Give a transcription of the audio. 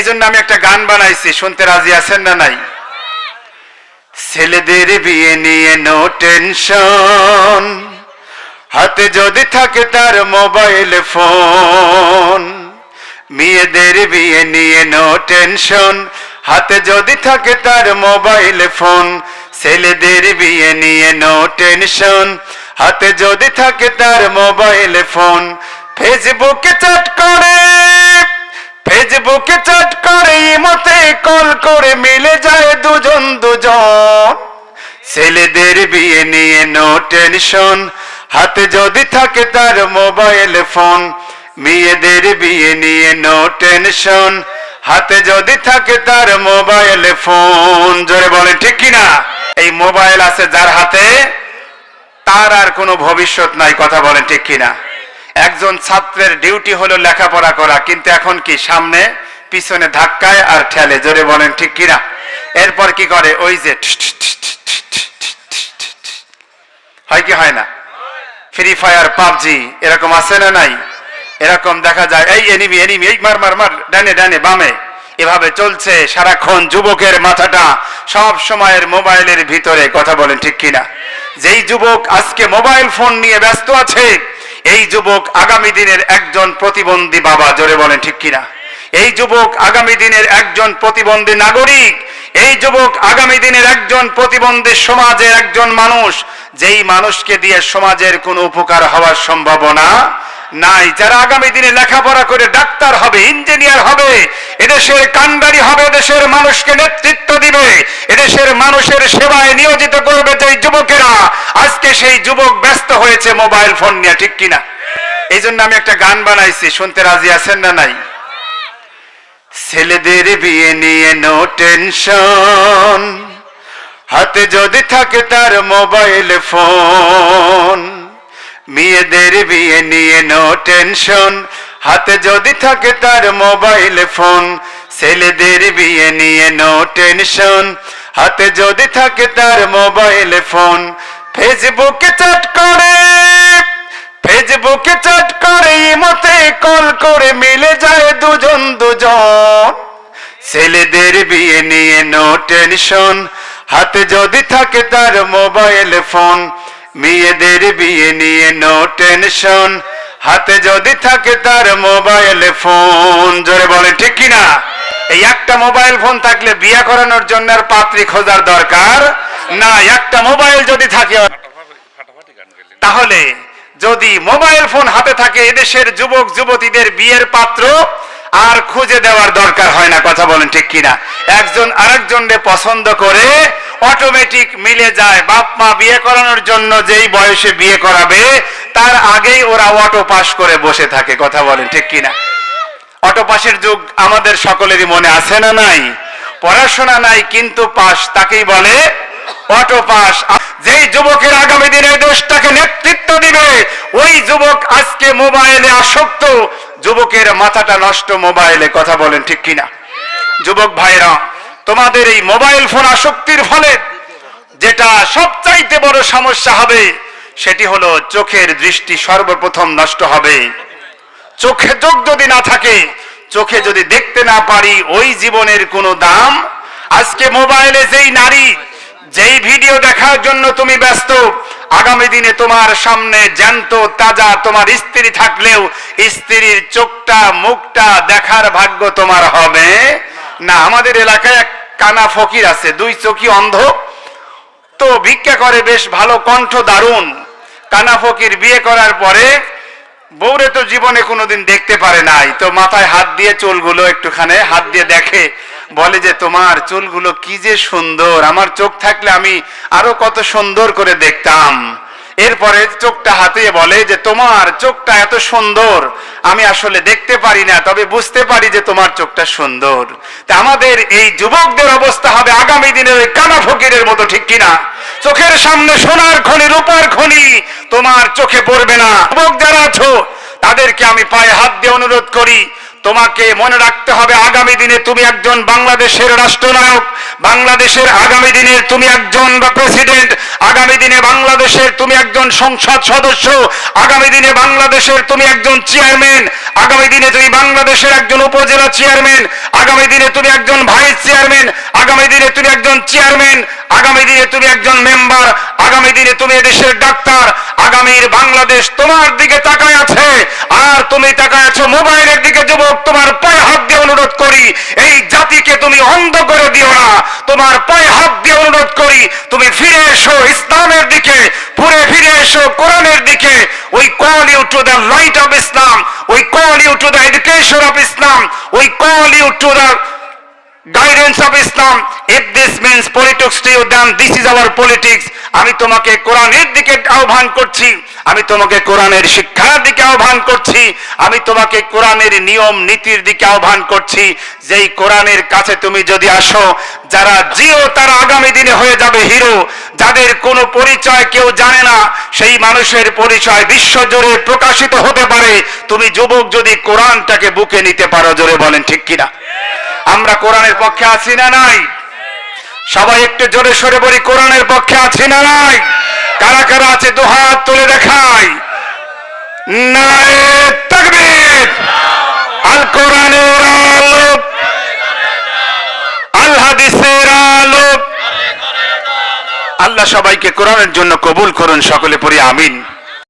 এই জন্য আমি একটা গান বানাইছি, শুনতে রাজি আছেন না নাই? ছেলেদের বিয়ে নিয়ে নো টেনশন, হাতে যদি থাকে তার মোবাইল ফোন। মেয়েদের বিয়ে নিয়ে নো টেনশন, হাতে যদি থাকে তার মোবাইল ফোন। ছেলেদের বিয়ে নিয়ে নো টেনশন, হাতে যদি থাকে তার মোবাইল ফোন। ফেসবুকে চ্যাট করে। ফেসবুকে চ্যাট করে মতে কল করে মিলে যায় দুজন দুজন। ছেলেদের বিয়ে নিয়ে নো টেনশন হাতে যদি থাকে তার মোবাইল ফোন। মেয়েদের বিয়ে নিয়ে নো টেনশন হাতে যদি থাকে তার মোবাইল ফোন। জোরে বলে ঠিক কিনা এই মোবাইল আছে যার হাতে তার আর কোনো ভবিষ্যৎ নাই, কথা বলেন, ঠিক কিনা একজন ছাত্রের ডিউটি হলো লেখাপড়া করা কিন্তু এখন কি সামনে পিছনে ধাক্কায় আর ঠেলে জোরে বলেন ঠিক কিনা এরপর কি করে ওই যে হয় কি হয় না ফ্রি ফায়ার পাবজি এরকম আছে না নাই এরকম দেখা যায় এই এনিমি এনিমি এই মার মার মার ডানে ডানে বামে এভাবে চলছে সারাক্ষণ যুবকের মাথাটা সব সময়ের মোবাইলের ভিতরে কথা বলেন ঠিক কিনা যেই যুবক আজকে মোবাইল ফোন নিয়ে ব্যস্ত আছে এই যুবক আগামী দিনের একজন প্রতিবন্ধী বাবা, জোরে বলেন, ঠিক কিনা? এই যুবক আগামী দিনের একজন প্রতিবন্ধী নাগরিক, এই যুবক আগামী দিনের একজন প্রতিবন্ধী সমাজের একজন মানুষ, যেই মানুষকে দিয়ে সমাজের কোনো উপকার হওয়ার সম্ভাবনা নাই। যারা আগামী দিনে লেখাপড়া করে ডাক্তার হবে, ইঞ্জিনিয়ার হবে, এদেশের কান্ডারি হবে, এদেশের মানুষকে নেতৃত্ব দিবে, এদেশের মানুষের সেবায় নিয়োজিত করবে যে যুবকেরা আজকে সেই যুবক ব্যস্ত হয়েছে মোবাইল ফোন নিয়ে, ঠিক কিনা? এই জন্য আমি একটা গান বানাইছি, শুনতে রাজি আছেন না নাই? ছেলেদের বিয়ে নিয়ে নো টেনশন, হাতে যদি থাকে তার মোবাইল ফোন। মেয়েদের বিয়ে নিয়ে নো টেনশন, হাতে যদি থাকে তার মোবাইল ফোন। ছেলেদের বিয়ে নিয়ে নো টেনশন, হাতে যদি থাকে তার মোবাইল ফোন। ফেসবুকে চ্যাট করে, ফেসবুকে চ্যাট করে, মতে কল করে মিলে যায় দুজন দুজন। ছেলেদের বিয়ে নিয়ে নো টেনশন হাতে যদি থাকে তার মোবাইল ফোন। মেয়েদের বিয়ে নিয়ে নো টেনশন হাতে যদি থাকে তার মোবাইল ফোন। জোরে বলে ঠিক কিনা? এই একটা মোবাইল ফোন থাকলে বিয়ে করানোর জন্য আর পাত্রী খোঁজার দরকার না, একটা মোবাইল যদি থাকে, তাহলে যদি মোবাইল ফোন হাতে থাকে, এদেশের যুবক, যুবতীদের বিয়ের পাত্র আর খুঁজে দেওয়ার দরকার হয় না, কথা বলেন ঠিক কিনা। একজন আরেকজনকে পছন্দ করে অটোমেটিক মিলে যায়, বাপ মা বিয়ে করানোর জন্য যেই বয়সে বিয়ে করাবে, তার আগেই ওরা অটো পাস করে বসে থাকে, কথা বলেন ঠিক কিনা। অটো পাসের যুগ আমাদের সকলেরই মনে আছে না নাই? পড়াশোনা নাই, কিন্তু পাস তাকেই বলে অটো পাস যেই যুবকের আগামী দিনে দেশটাকে নেতৃত্ব দিবে, ওই যুবক আজকে মোবাইলে আসক্ত। যুবকের মাথাটা নষ্ট মোবাইলে, কথা বলেন ঠিক কিনা? যুবক ভাইরা, তোমাদের এই মোবাইল ফোন আসক্তির ফলে যেটা সবচাইতে বড় সমস্যা হবে, সেটি হলো চোখের দৃষ্টি সর্বপ্রথম নষ্ট হবে। চোখে চোখ যদি না থাকে, চোখে যদি দেখতে না পারি, ওই জীবনের কোনো দাম? আজকে মোবাইলে যেই নারী যেই ভিডিও দেখার জন্য তুমি ব্যস্ত, আগামী দিনে তোমার সামনে জ্যান্ত, তাজা তোমার স্ত্রী থাকলেও স্ত্রীর চোখটা, মুখটা দেখার ভাগ্য তোমার হবে। না, আমাদের এলাকায় এক কানা ফকির আছে, দুই চোখই অন্ধ। তো ভিক্ষা করে বেশ ভালো কণ্ঠ দারুণ। কানা ফকির বিয়ে করার পরে বউরে তো জীবনে কোনোদিন দেখতে পারে নাই। তো মাথায় হাত দিয়ে চুলগুলো একটুখানে, হাত দিয়ে দেখে বলে যে, তোমার চুলগুলো কি যে সুন্দর, আমার চোখ থাকলে আমি আরও কত সুন্দর করে দেখতাম। এরপরে চোখটা হাতিয়ে বলে যে, তোমার চোখটা এত সুন্দর, আমি আসলে দেখতে পারি না, তবে বুঝতে পারি যে তোমার চোখটা সুন্দর। তা আমাদের এই যুবকদের অবস্থা হবে আগামী দিনের ওই কানা ফকিরের মতো, ঠিক কিনা? চোখের সামনে সোনার খনি, রূপার খনি, তোমার চোখে পড়বে না। যুবক যারা আছো, তাদেরকে আমি পায়ে হাত দিয়ে অনুরোধ করি তোমাকে মনে রাখতে হবে, আগামী দিনে তুমি একজন বাংলাদেশের রাষ্ট্রনায়ক, বাংলাদেশের আগামী দিনের তুমি একজন প্রেসিডেন্ট, আগামী দিনে বাংলাদেশের তুমি একজন সংসদ সদস্য, আগামী দিনে বাংলাদেশের তুমি একজন চেয়ারম্যান, আগামী দিনে তুমি বাংলাদেশের একজন উপজেলা চেয়ারম্যান, আগামী দিনে তুমি একজন ভাইস চেয়ারম্যান, আগামী দিনে তুমি একজন চেয়ারম্যান, আগামী দিনে তুমি একজন মেম্বার, আগামী দিনে তুমি এদেশের ডাক্তার, আগামীর বাংলাদেশ তোমার দিকে তাকায় আছে, আর তুমি তাকায় আছো যুবক তোমার পায়ে হাত দিয়ে অনুরোধ করি, এই জাতিকে তুমি অন্ধ করে দিও না। তোমার পায়ে হাত দিয়ে অনুরোধ করি, তুমি ফিরে এসো ইসলামের দিকে, ঘুরে ফিরে এসো কোরআনের দিকে। We call you to the light of Islam we call you to the education of Islam we call you to the guidance of Islam if this means politics to you then this is our politics আমি তোমাকে কোরআনের দিকে আহ্বান করছি, আমি তোমাকে কোরআনের শিক্ষার দিকে আহ্বান করছি, আমি তোমাকে কোরআনের নিয়ম নীতির দিকে আহ্বান করছি। যেই কোরআনের কাছে তুমি যদি আসো, যারা জিও তারা আগামী দিনে হয়ে যাবে হিরো, যাদের কোনো পরিচয় কেউ জানে না, সেই মানুষের পরিচয় বিশ্বজুড়ে প্রকাশিত হতে পারে। তুমি যুবক যদি কোরআনটাকে বুকে নিতে পারো, জোরে বলেন ঠিক কিনা? আমরা কোরআনের পক্ষে আছি না নাই? সবাই একটু জোরে সরে বলি, কোরআনের পক্ষে আছি না নাই? কারা কারা আছে দু হাত তুলে দেখাই? আল কোরআনের আলো আল হাদিসের আলো আল্লাহ সবাইকে কোরআনের জন্য কবুল করুন, সকলে পড়ি আমিন।